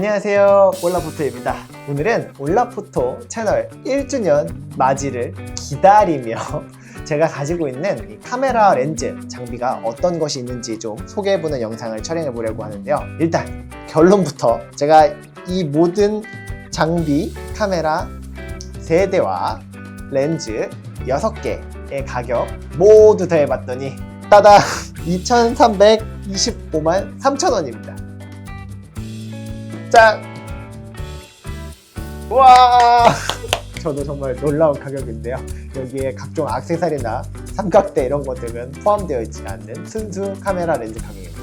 안녕하세요. 올라포토입니다. 오늘은 올라포토 채널 1주년 맞이를 기다리며 제가 가지고 있는 이 카메라 렌즈 장비가 어떤 것이 있는지 좀 소개해보는 영상을 촬영해 보려고 하는데요. 일단 결론부터 제가 이 모든 장비 카메라 3대와 렌즈 6개의 가격 모두 더해봤더니 따다 2,325만 3천원입니다 짠! 와! 저도 정말 놀라운 가격인데요. 여기에 각종 악세사리나 삼각대 이런 것들은 포함되어 있지 않는 순수 카메라 렌즈 가격입니다.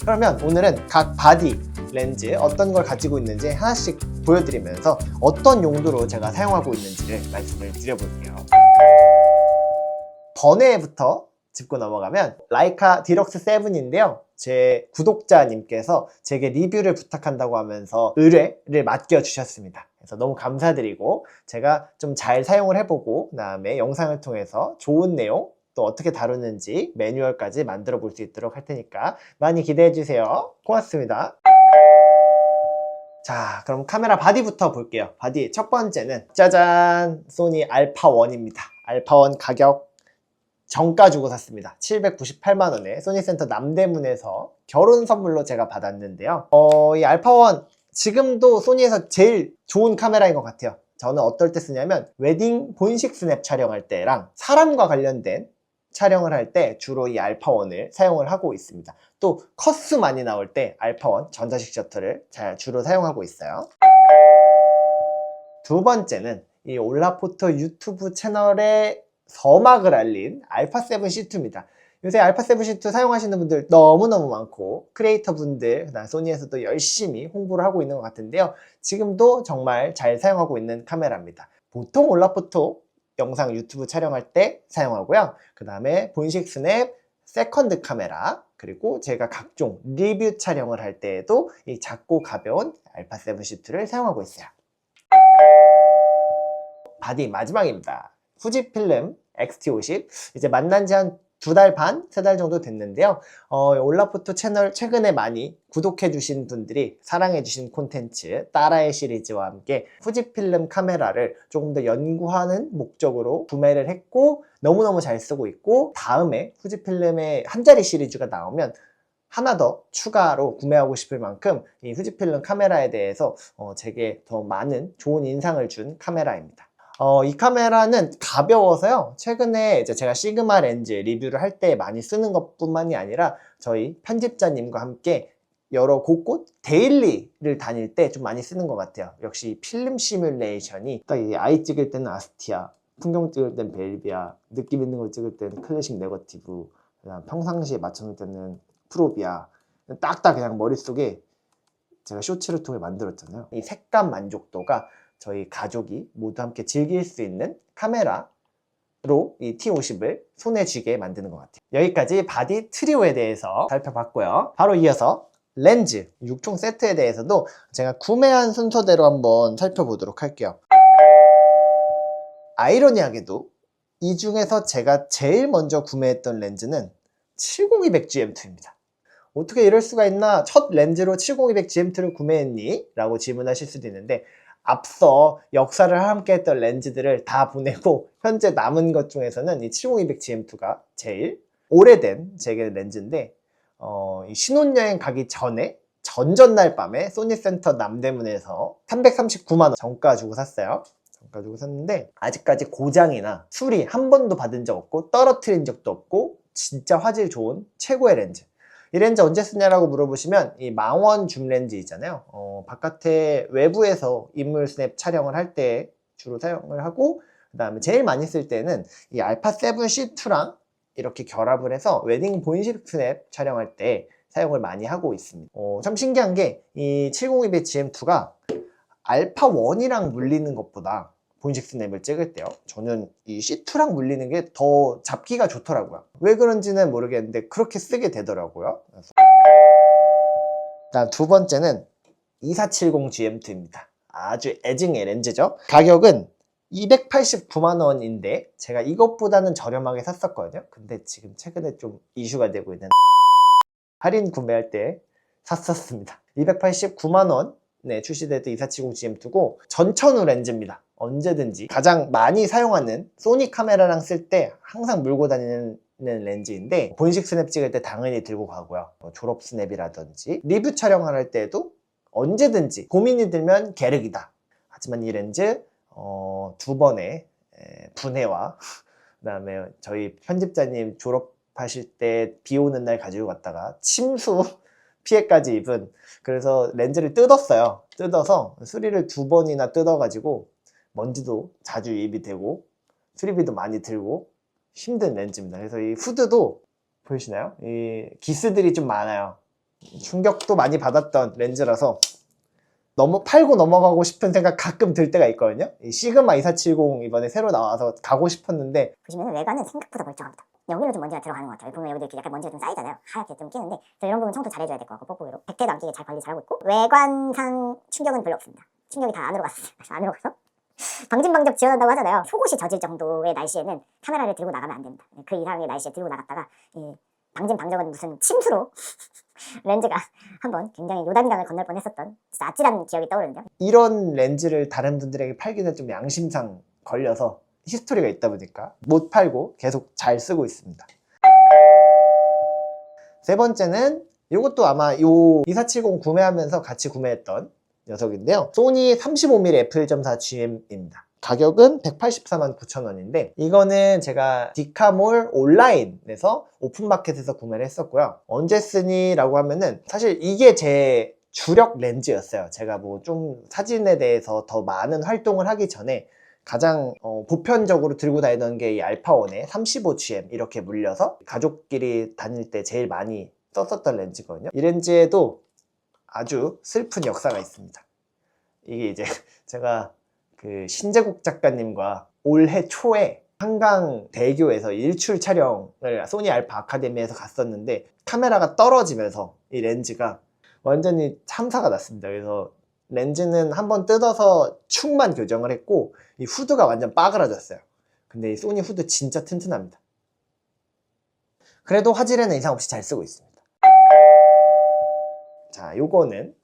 그러면 오늘은 각 바디 렌즈 어떤 걸 가지고 있는지 하나씩 보여드리면서 어떤 용도로 제가 사용하고 있는지를 말씀을 드려볼게요. 번외부터 짚고 넘어가면 라이카 디럭스 7인데요. 제 구독자님께서 제게 리뷰를 부탁한다고 하면서 의뢰를 맡겨주셨습니다. 그래서 너무 감사드리고 제가 좀 잘 사용을 해보고 그 다음에 영상을 통해서 좋은 내용 또 어떻게 다루는지 매뉴얼까지 만들어 볼 수 있도록 할 테니까 많이 기대해 주세요. 고맙습니다. 자, 그럼 카메라 바디부터 볼게요. 바디 첫 번째는 짜잔! 소니 알파1입니다. 알파1 가격 정가 주고 샀습니다. 798만원에 소니센터 남대문에서 결혼 선물로 제가 받았는데요. 어, 이 알파1 지금도 소니에서 제일 좋은 카메라인 것 같아요. 저는 어떨 때 쓰냐면 웨딩 본식 스냅 촬영할 때랑 사람과 관련된 촬영을 할 때 주로 이 알파1을 사용을 하고 있습니다. 또 컷수 많이 나올 때 알파1 전자식 셔터를 잘 주로 사용하고 있어요. 두 번째는 이 올라포토 유튜브 채널에 서막을 알린 알파7C2입니다. 요새 알파7C2 사용하시는 분들 너무너무 많고 크리에이터 분들, 그다음 소니에서도 열심히 홍보를 하고 있는 것 같은데요. 지금도 정말 잘 사용하고 있는 카메라입니다. 보통 올라포토 영상 유튜브 촬영할 때 사용하고요. 그 다음에 본식 스냅, 세컨드 카메라, 그리고 제가 각종 리뷰 촬영을 할 때에도 이 작고 가벼운 알파 7C2를 사용하고 있어요. 바디 마지막입니다. 후지필름 XT50 이제 만난 지 한 두 달 반, 세 달 정도 됐는데요. 어, 올라포토 채널 최근에 많이 구독해주신 분들이 사랑해주신 콘텐츠 따라의 시리즈와 함께 후지필름 카메라를 조금 더 연구하는 목적으로 구매를 했고 너무너무 잘 쓰고 있고 다음에 후지필름의 한 자리 시리즈가 나오면 하나 더 추가로 구매하고 싶을 만큼 이 후지필름 카메라에 대해서 어, 제게 더 많은 좋은 인상을 준 카메라입니다. 어, 이 카메라는 가벼워서요. 최근에 이제 제가 시그마 렌즈 리뷰를 할 때 많이 쓰는 것 뿐만이 아니라 저희 편집자님과 함께 여러 곳곳 데일리를 다닐 때 좀 많이 쓰는 것 같아요. 역시 필름 시뮬레이션이 딱 이게 아이 찍을 때는 아스티아, 풍경 찍을 땐 벨비아, 느낌 있는 걸 찍을 때는 클래식 네거티브, 평상시에 맞춰놓을 때는 프로비아. 딱딱 그냥 머릿속에 제가 쇼츠를 통해 만들었잖아요. 이 색감 만족도가 저희 가족이 모두 함께 즐길 수 있는 카메라로 이 T50을 손에 쥐게 만드는 것 같아요. 여기까지 바디 트리오에 대해서 살펴봤고요. 바로 이어서 렌즈 6총 세트에 대해서도 제가 구매한 순서대로 한번 살펴보도록 할게요. 아이러니하게도 이 중에서 제가 제일 먼저 구매했던 렌즈는 70-200GM2입니다. 어떻게 이럴 수가 있나? 첫 렌즈로 70-200GM2를 구매했니? 라고 질문하실 수도 있는데 앞서 역사를 함께 했던 렌즈들을 다 보내고 현재 남은 것 중에서는 이 70-200GM2가 제일 오래된 제게 렌즈인데 어, 이 신혼여행 가기 전에 전전날 밤에 소니센터 남대문에서 339만원 정가 주고 샀어요. 정가 주고 샀는데 아직까지 고장이나 수리 한 번도 받은 적 없고 떨어뜨린 적도 없고 진짜 화질 좋은 최고의 렌즈 이 렌즈 언제 쓰냐라고 물어보시면 이 망원 줌 렌즈 있잖아요. 어, 바깥에 외부에서 인물 스냅 촬영을 할 때 주로 사용을 하고 그 다음에 제일 많이 쓸 때는 이 알파 7C2랑 이렇게 결합을 해서 웨딩 본식 스냅 촬영할 때 사용을 많이 하고 있습니다. 어, 참 신기한 게 이 70200GM2가 알파 1이랑 물리는 것보다 본식 스냅을 찍을 때요. 저는 이 C2랑 물리는 게 더 잡기가 좋더라고요. 왜 그런지는 모르겠는데 그렇게 쓰게 되더라고요. 그래서 두 번째는 2470GM2입니다. 아주 애증의 렌즈죠. 가격은 289만원인데 제가 이것보다는 저렴하게 샀었거든요. 근데 지금 최근에 좀 이슈가 되고 있는 할인 구매할 때 샀었습니다. 289만원 2018년에 출시됐던 2470 GM2고 전천후 렌즈입니다. 언제든지 가장 많이 사용하는 소니 카메라랑 쓸 때 항상 물고 다니는 렌즈인데 본식 스냅 찍을 때 당연히 들고 가고요. 뭐 졸업 스냅이라든지 리뷰 촬영을 할 때도 언제든지 고민이 들면 게르기다. 하지만 이 렌즈 어, 두 번의 에, 분해와 그다음에 저희 편집자님 졸업하실 때 비 오는 날 가지고 갔다가 침수 피해까지 입은 그래서 렌즈를 뜯었어요. 뜯어서 수리를 두 번이나 뜯어가지고 먼지도 자주 유입이 되고 수리비도 많이 들고 힘든 렌즈입니다. 그래서 이 후드도 보이시나요? 이 기스들이 좀 많아요. 충격도 많이 받았던 렌즈라서 너무 팔고 넘어가고 싶은 생각 가끔 들 때가 있거든요. 이 시그마 2470 이번에 새로 나와서 가고 싶었는데 보시면 외관은 생각보다 멀쩡합니다. 여기로 좀 먼지가 들어가는 것 같아요. 보면 여기도 이렇게 약간 먼지가 좀 쌓이잖아요. 하얗게 좀 끼는데 이런 부분 청소 잘해줘야 될 것 같고 뽁뽁이로 100대도 안 끼게 잘 관리 잘하고 있고 외관상 충격은 별로 없습니다. 충격이 다 안으로 갔어요. 안으로 가서 방진방적 지원한다고 하잖아요. 속옷이 젖을 정도의 날씨에는 카메라를 들고 나가면 안 됩니다. 그 이상의 날씨에 들고 나갔다가 이 방진방적은 무슨 침수로 렌즈가 한번 굉장히 요단강을 건널 뻔했었던 진짜 아찔한 기억이 떠오르는데요. 이런 렌즈를 다른 분들에게 팔기는 좀 양심상 걸려서 히스토리가 있다 보니까 못 팔고 계속 잘 쓰고 있습니다. 세 번째는 이것도 아마 요 2470 구매하면서 같이 구매했던 녀석인데요. 소니 35mm f1.4 GM입니다. 가격은 184만 9천 원인데 이거는 제가 디카몰 온라인에서 오픈마켓에서 구매를 했었고요. 언제 쓰니? 라고 하면은 사실 이게 제 주력 렌즈였어요. 제가 뭐 좀 사진에 대해서 더 많은 활동을 하기 전에 가장 어, 보편적으로 들고 다니던 게 이 알파원의 35GM 이렇게 물려서 가족끼리 다닐 때 제일 많이 썼었던 렌즈거든요. 이 렌즈에도 아주 슬픈 역사가 있습니다. 이게 이제 제가 그 신재국 작가님과 올해 초에 한강 대교에서 일출 촬영을 소니 알파 아카데미에서 갔었는데 카메라가 떨어지면서 이 렌즈가 완전히 참사가 났습니다. 그래서 렌즈는 한번 뜯어서 축만 교정을 했고 이 후드가 완전 빠그라졌어요. 근데 이 소니 후드 진짜 튼튼합니다. 그래도 화질에는 이상 없이 잘 쓰고 있습니다. 자, 요거는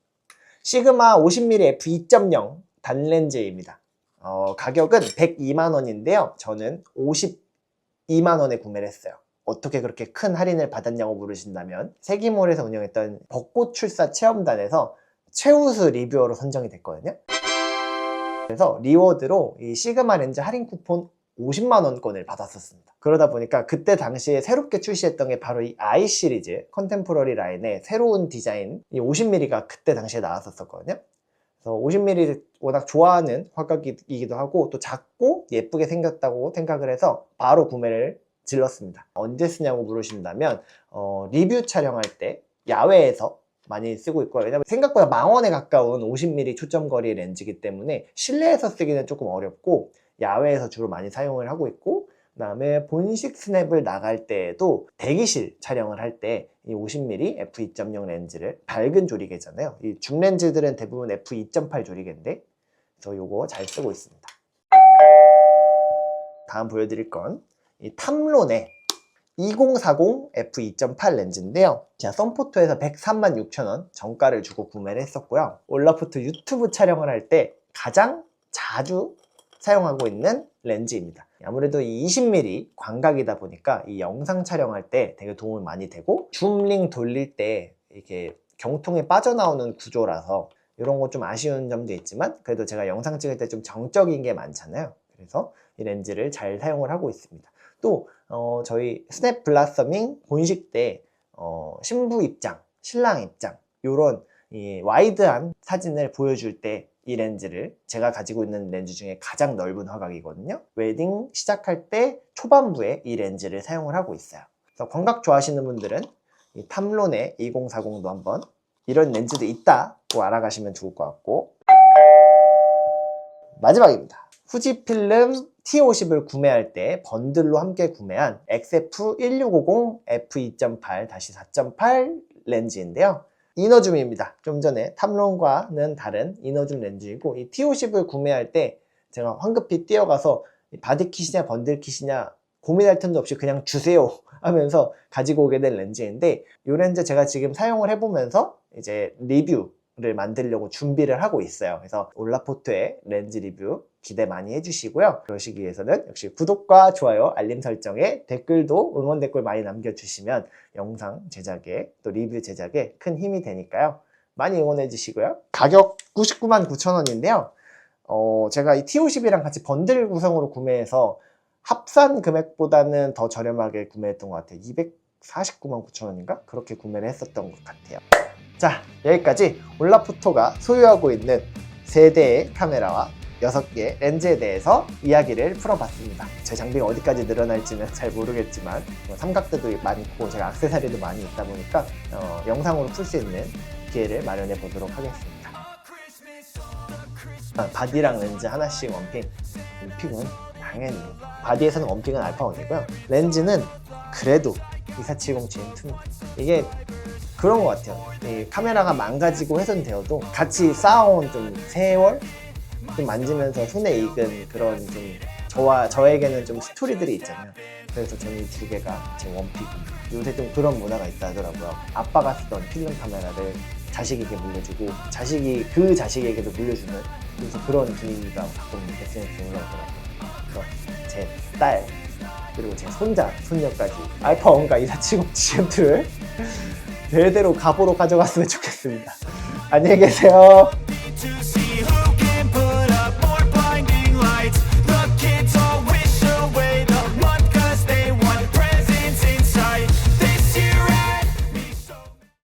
시그마 50mm f2.0 단렌즈입니다. 어, 가격은 102만 원인데요. 저는 52만 원에 구매를 했어요. 어떻게 그렇게 큰 할인을 받았냐고 물으신다면 세기몰에서 운영했던 벚꽃 출사 체험단에서 최우수 리뷰어로 선정이 됐거든요. 그래서 리워드로 이 시그마 렌즈 할인 쿠폰 50만 원권을 받았었습니다. 그러다 보니까 그때 당시에 새롭게 출시했던 게 바로 이 I 시리즈 컨템포러리 라인의 새로운 디자인 이 50mm가 그때 당시에 나왔었거든요. 그래서 50mm 워낙 좋아하는 화각이기도 하고 또 작고 예쁘게 생겼다고 생각을 해서 바로 구매를 질렀습니다. 언제 쓰냐고 물으신다면 어, 리뷰 촬영할 때 야외에서 많이 쓰고 있고요. 왜냐면 생각보다 망원에 가까운 50mm 초점 거리 렌즈이기 때문에 실내에서 쓰기는 조금 어렵고 야외에서 주로 많이 사용을 하고 있고 그 다음에 본식 스냅을 나갈 때에도 대기실 촬영을 할 때 이 50mm f2.0 렌즈를 밝은 조리개잖아요. 이 중렌즈들은 대부분 f2.8 조리개인데 그래서 요거 잘 쓰고 있습니다. 다음 보여드릴 건 이 탐론의 2040 f2.8 렌즈인데요. 제가 썬포토에서 103만 6천 원 정가를 주고 구매를 했었고요. 올라포트 유튜브 촬영을 할 때 가장 자주 사용하고 있는 렌즈입니다. 아무래도 이 20mm 광각이다 보니까 이 영상 촬영할 때 되게 도움이 많이 되고 줌링 돌릴 때 이렇게 경통이 빠져나오는 구조라서 이런 거 좀 아쉬운 점도 있지만 그래도 제가 영상 찍을 때 좀 정적인 게 많잖아요. 그래서 이 렌즈를 잘 사용을 하고 있습니다. 또 어, 저희 스냅 블라서밍 본식 때 어, 신부 입장, 신랑 입장 이런 이 와이드한 사진을 보여줄 때 이 렌즈를 제가 가지고 있는 렌즈 중에 가장 넓은 화각이거든요. 웨딩 시작할 때 초반부에 이 렌즈를 사용을 하고 있어요. 그래서 광각 좋아하시는 분들은 이 탐론의 2040도 한번 이런 렌즈도 있다고 알아가시면 좋을 것 같고 마지막입니다. 후지필름 T50을 구매할 때 번들로 함께 구매한 XF1650 f2.8-4.8 렌즈인데요. 이너줌입니다. 좀 전에 탐론과는 다른 이너줌 렌즈이고 이 T50을 구매할 때 제가 황급히 뛰어가서 바디킷이냐 번들킷이냐 고민할 틈도 없이 그냥 주세요 하면서 가지고 오게 된 렌즈인데 이 렌즈 제가 지금 사용을 해보면서 이제 리뷰 를 만들려고 준비를 하고 있어요. 그래서 올라포트의 렌즈 리뷰 기대 많이 해주시고요. 그러시기 위해서는 역시 구독과 좋아요, 알림 설정에 댓글도 응원 댓글 많이 남겨주시면 영상 제작에 또 리뷰 제작에 큰 힘이 되니까요. 많이 응원해 주시고요. 가격 99만 9천 원인데요. 어, 제가 이 T50이랑 같이 번들 구성으로 구매해서 합산 금액보다는 더 저렴하게 구매했던 것 같아요. 249만 9천 원인가? 그렇게 구매를 했었던 것 같아요. 자, 여기까지 올라포토가 소유하고 있는 세대의 카메라와 6개의 렌즈에 대해서 이야기를 풀어봤습니다. 제 장비가 어디까지 늘어날지는 잘 모르겠지만 뭐 삼각대도 많고 제가 악세사리도 많이 있다 보니까 어, 영상으로 풀 수 있는 기회를 마련해 보도록 하겠습니다. 아, 바디랑 렌즈 하나씩 원픽. 원픽은 당연히 바디에서는 원픽은 알파 원이고요. 렌즈는 그래도 2470 GM2 이게 그런 것 같아요. 이 카메라가 망가지고 훼손되어도 같이 쌓아온 좀 세월 좀 만지면서 손에 익은 그런 좀 저와 저에게는 좀 스토리들이 있잖아요. 그래서 저는 이 두 개가 제 원픽입니다. 요새 좀 그런 문화가 있다 하더라고요. 아빠가 쓰던 필름 카메라를 자식에게 물려주고 자식이 그 자식에게도 물려주는 그래서 그런 분위기가 가끔 SNS에 올라오더라고요. 그래서 제 딸 그리고 제 손자, 손녀까지 원과 2470 GM2를 대대로 갑오로 가져갔으면 좋겠습니다. 안녕히 계세요.